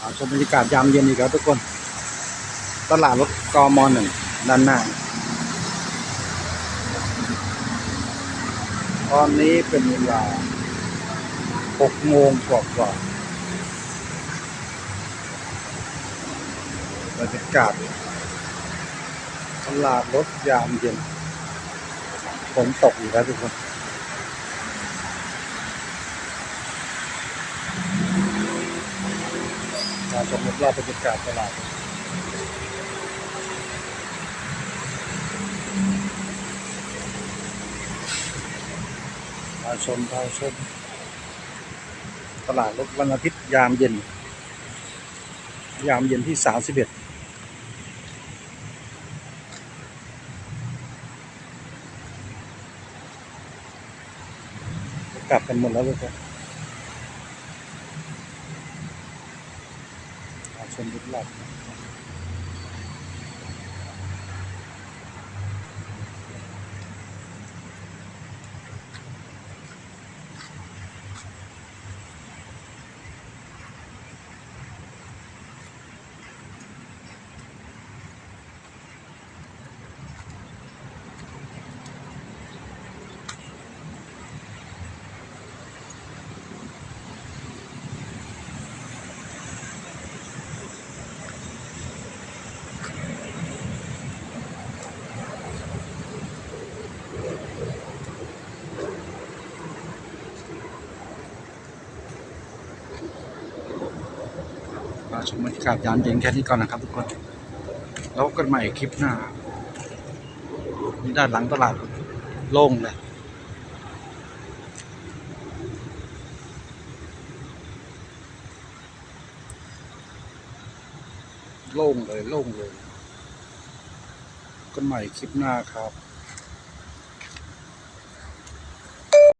อ่าชมบรรยากาศยามเย็นอีกแล้วทุกคน ตลาดรถกมหนึ่งด้านหน้า ตอนนี้เป็นเวลาหกโมงกว่ากว่าบรรยากาศตลาดรถยามเย็นฝนตกอีกแล้วทุกคนาชมรอบบรรยากาศตลาดมาชมมาชม ตลาดรถวันอาทิตย์ยามเย็น ยามเย็นที่สามสิบเอ็ดกลับกันหมดแล้วทุกคนมาชมรอบ ๆมา ชมบรรยากาศยามเย็นแค่นี้ก่อนนะครับทุกคน แล้วกันใหม่คลิปหน้านี่ด้านหลังตลาดโล่งเลยโล่งเลยโล่งเลย กันใหม่คลิปหน้าครับ